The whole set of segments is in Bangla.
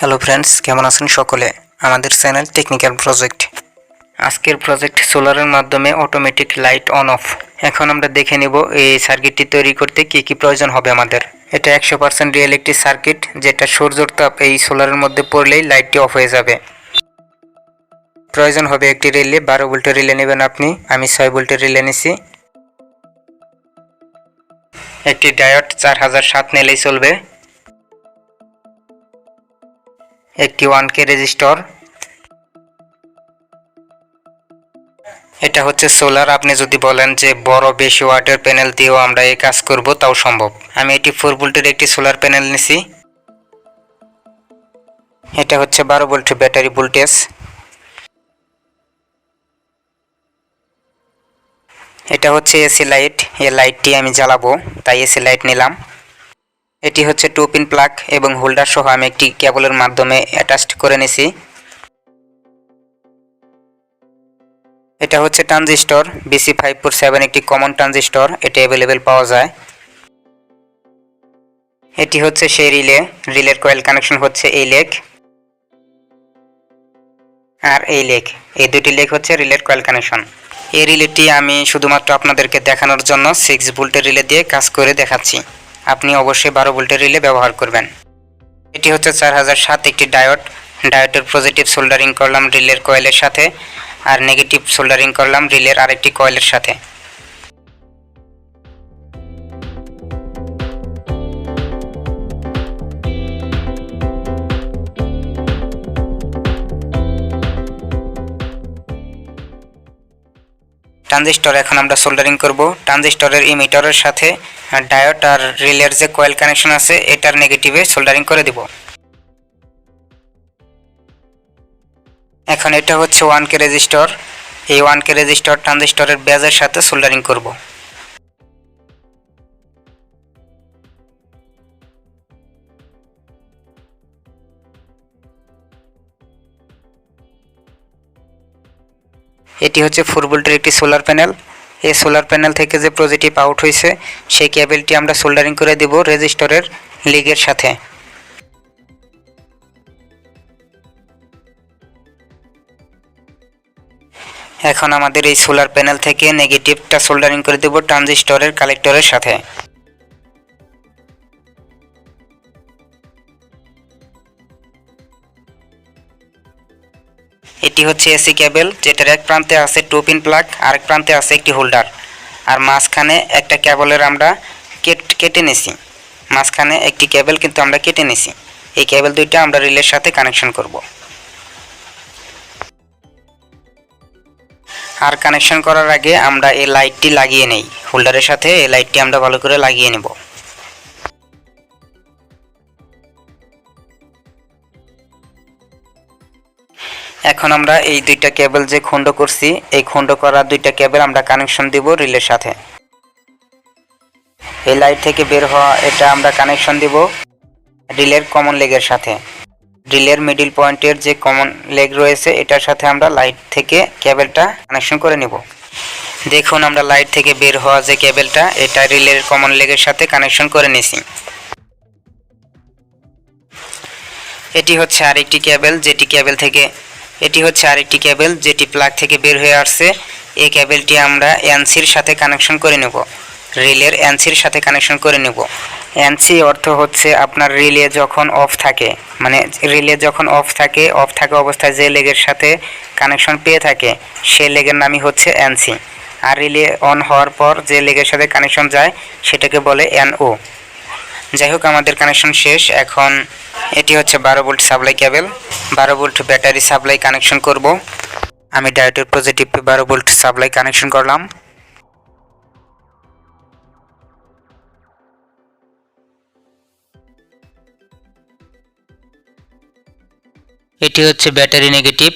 হ্যালো ফ্রেন্ডস কেমন আছেন সকলে? আমাদের চ্যানেল টেকনিক্যাল প্রজেক্ট আজকের প্রজেক্ট সোলারের মাধ্যমে অটোমেটিক লাইট অন অফ এখন আমরা দেখে নেব এই সার্কিটটি তৈরি করতে কি কি প্রয়োজন হবে আমাদের। এটা একশো পার্সেন্ট রিয়েল একটি সার্কিট যেটা সূর্যর তাপ এই সোলারের মধ্যে পড়লেই লাইটটি অফ হয়ে যাবে। প্রয়োজন হবে একটি রিলে বারো ভোল্টের রিলে নেবেন আপনি। আমি ছয় ভোল্টের রিলে নিছি। একটি ডায়োড চার হাজার সাত নিলেই চলবে। একটি ওয়ান কে রেজিস্টর এটা হচ্ছে সোলার আপনি যদি বলেন যে বড় বেশি ওয়াটের প্যানেল দিয়েও আমরা এই কাজ করব, তাও সম্ভব। আমি এটি ফোর ভোল্টের একটি সোলার প্যানেল নিছি। এটা হচ্ছে বারো ভোল্টের ব্যাটারি ভোল্টেজ। এটা হচ্ছে এসি লাইট। এই লাইটটি আমি জ্বালাবো, তাই এসি লাইট নিলাম। এটি হচ্ছে টু পিন প্লাগ এবং হোল্ডার সহ আমি একটি কেবলের মাধ্যমে অ্যাটাচড করে নিছি। এটা হচ্ছে transistor BC five four seven একটি কমন ট্রানজিস্টর, এটি অ্যাভেলেবেল পাওয়া যায়। এটি হচ্ছে সেই রিলে, রিলের কয়েল কানেকশন হচ্ছে এই লেগ আর এই লেগ এই দুটি লেগ হচ্ছে রিলের কয়েল কানেকশন এই রিলেটি আমি শুধুমাত্র আপনাদেরকে দেখানোর জন্য সিক্স ভোল্টের রিলে দিয়ে কাজ করে দেখাচ্ছি। আপনি অবশ্যই বারো ভোল্টের রিলে ব্যবহার করবেন। এটি হচ্ছে চার হাজার সাত একটি ডায়োড ডায়োডের পজিটিভ সোল্ডারিং করলাম রিলের কয়েলের সাথে আর নেগেটিভ সোল্ডারিং করলাম রিলের আরেকটি কয়েলের সাথে। ট্রানজিস্টর, এখন আমরা সোল্ডারিং করব। ট্রানজিস্টরের ইমিটারের সাথে ডায়োড আর রিলের যে কয়েল কানেকশন আছে, এটার নেগেটিভে সোল্ডারিং করে দেব। এখন এটা হচ্ছে ওয়ান কে রেজিস্টর এই ওয়ান কে রেজিস্টর ট্রানজিস্টরের ব্যাজের সাথে সোল্ডারিং করব। এটি হচ্ছে ফোর ভোল্টের একটি সোলার প্যানেল এই সোলার প্যানেল থেকে যে পজিটিভ আউট হয়েছে, সেই কেবলটি আমরা সোল্ডারিং করে দেব রেজিস্টরের লিগের সাথে। এখন আমাদের এই সোলার প্যানেল থেকে নেগেটিভটা সোল্ডারিং করে দেব ট্রানজিস্টরের কালেক্টরের সাথে। এটি হচ্ছে এসি কেবল, যেটার এক প্রান্তে আছে টু পিন প্লাগ, আরেক প্রান্তে আছে একটি হোল্ডার। আর মাঝখানে একটা কেবলের আমরা কেট নিছি। মাঝখানে একটি কেবল কিন্তু আমরা কেটে নিছি। এই কেবল দুইটা আমরা রিলের সাথে কানেকশন করব। আর কানেকশন করার আগে আমরা এই লাইটটি লাগিয়ে নেই। হোল্ডারের সাথে এই লাইটটি আমরা ভালো করে লাগিয়ে নেব। এখন আমরা এই দুইটা কেবল যে খন্ড করছি, এই খন্ড করা দুইটা কেবল আমরা কানেকশন দিব রিলের সাথে। এই লাইট থেকে বের হওয়া এটা আমরা কানেকশন দিব রিলের কমন লেগের সাথে। রিলের মিডিল পয়েন্টের যে কমন লেগ রয়েছে, এটার সাথে আমরা লাইট থেকে কেবলটা কানেকশন করে নিব। দেখুন আমরা লাইট থেকে বের হওয়া যে কেবলটা, এটা রিলের কমন লেগের সাথে কানেকশন করে নিছি। এটি হচ্ছে আরেকটি কেবল, যেটি কেবল থেকে এটি হচ্ছে আরেকটি কেবল যেটি প্লাগ থেকে বের হয়ে আসছে। এই কেবলটি আমরা এনসির সাথে কানেকশন করে নেব। রিলের এনসির সাথে কানেকশন করে নেব। এনসি অর্থ হচ্ছে আপনার রিলে যখন অফ থাকে মানে রিলে যখন অফ থাকে, অফ থাকা অবস্থায় যে লেগের সাথে কানেকশন পেয়ে থাকে, সে লেগের নামই হচ্ছে এনসি। আর রিলে অন হওয়ার পর যে লেগের সাথে কানেকশন যায়, সেটাকে বলে এনও। যাই হোক আমাদের কানেকশন শেষ। এখন এটি হচ্ছে বারো ভোল্ট সাপ্লাই কেবল বারো ভোল্ট ব্যাটারি সাপ্লাই কানেকশন করব। আমি ডায়োডের পজিটিভ বারো ভোল্ট সাপ্লাই কানেকশন করলাম। এটি হচ্ছে ব্যাটারি নেগেটিভ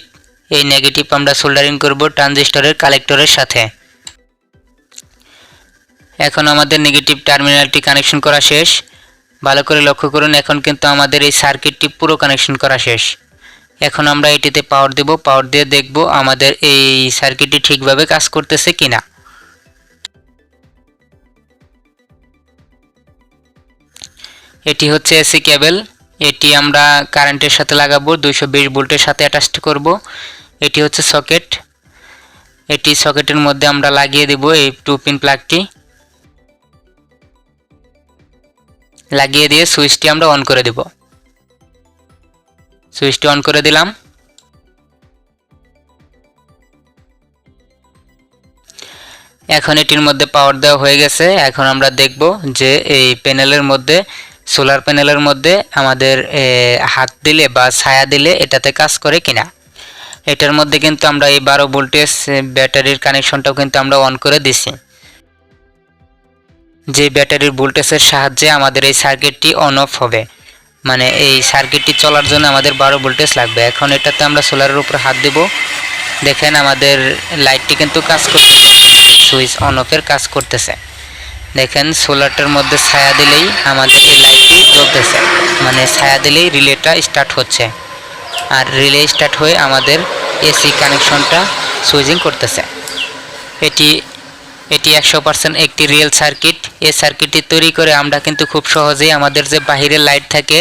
এই নেগেটিভ আমরা সোল্ডারিং করব ট্রানজিস্টরের কালেক্টরের সাথে। এখন আমাদের নেগেটিভ টার্মিনালটি কানেকশন করা শেষ। ভালো করে লক্ষ্য করুন, এখন কিন্তু আমাদের এই সার্কিটটি পুরো কানেকশন করা শেষ। এখন আমরা এটিতে পাওয়ার দেব পাওয়ার দিয়ে দেখব আমাদের এই সার্কিটটি ঠিকভাবে কাজ করতেছে কিনা। এটি হচ্ছে এসি কেবল এটি আমরা কারেন্টের সাথে লাগাবো, দুইশো বিশ ভোল্টের সাথে অ্যাটাচড করব। এটি হচ্ছে সকেট এটি সকেটের মধ্যে আমরা লাগিয়ে দেব এই টু পিন প্লাগটি লাগিয়ে দিয়ে সুইচটি আমরা অন করে দেব। সুইচটি অন করে দিলাম। এখন এটির মধ্যে পাওয়ার দেওয়া হয়ে গেছে। এখন আমরা দেখব যে এই প্যানেলের মধ্যে সোলার প্যানেলের মধ্যে আমাদের হাত দিলে বা ছায়া দিলে এটাতে কাজ করে কিনা। এটার মধ্যে কিন্তু আমরা এই বারো ভোল্টেজ ব্যাটারির কানেকশনটাও কিন্তু আমরা অন করে দিছি। যে ব্যাটারির ভোল্টেজের সাহায্যে আমাদের এই সার্কিটটি অন অফ হবে। মানে এই সার্কিটটি চলার জন্য আমাদের বারো ভোল্টেজ লাগবে। এখন এটাতে আমরা সোলারের উপর হাত দেব। দেখেন আমাদের লাইটটি কিন্তু কাজ করতেছে সুইচ অন অফের কাজ করতেছে। দেখেন সোলারটার মধ্যে ছায়া দিলেই আমাদের এই লাইটটি জ্বলতেছে মানে ছায়া দিলেই রিলেটা স্টার্ট হচ্ছে। আর রিলে স্টার্ট হয়ে আমাদের এসি কানেকশনটা সুইচিং করতেছে। এটি এটি একশো পার্সেন্ট একটি রিয়েল সার্কিট এই সার্কিটটি তৈরি করে আমরা কিন্তু খুব সহজেই আমাদের যে বাহিরের লাইট থাকে,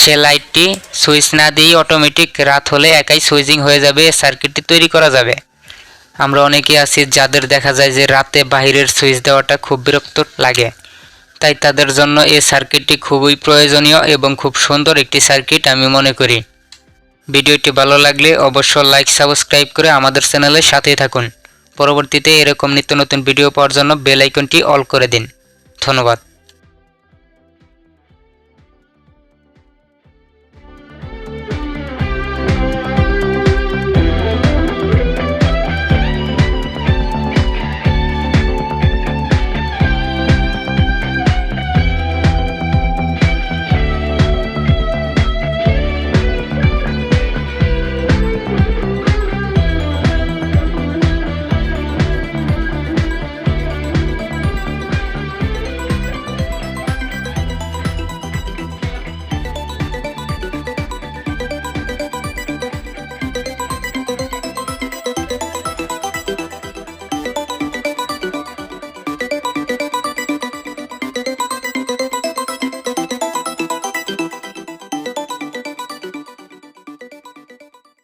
সে লাইটটি সুইচ না দিয়েই অটোমেটিক রাত হলে একাই সুইচিং হয়ে যাবে, এই সার্কিটটি তৈরি করা যাবে। আমরা অনেকেই আছি যাদের দেখা যায় যে রাতে বাহিরের সুইচ দেওয়াটা খুব বিরক্ত লাগে। তাই তাদের জন্য এই সার্কিটটি খুবই প্রয়োজনীয় এবং খুব সুন্দর একটি সার্কিট আমি মনে করি। ভিডিওটি ভালো লাগলে অবশ্য লাইক সাবস্ক্রাইব করে আমাদের চ্যানেলের সাথেই থাকুন। পরবর্তীতে এরকম নিত্য নতুন ভিডিও পাওয়ার জন্য বেল আইকনটি অল করে দিন। ধন্যবাদ।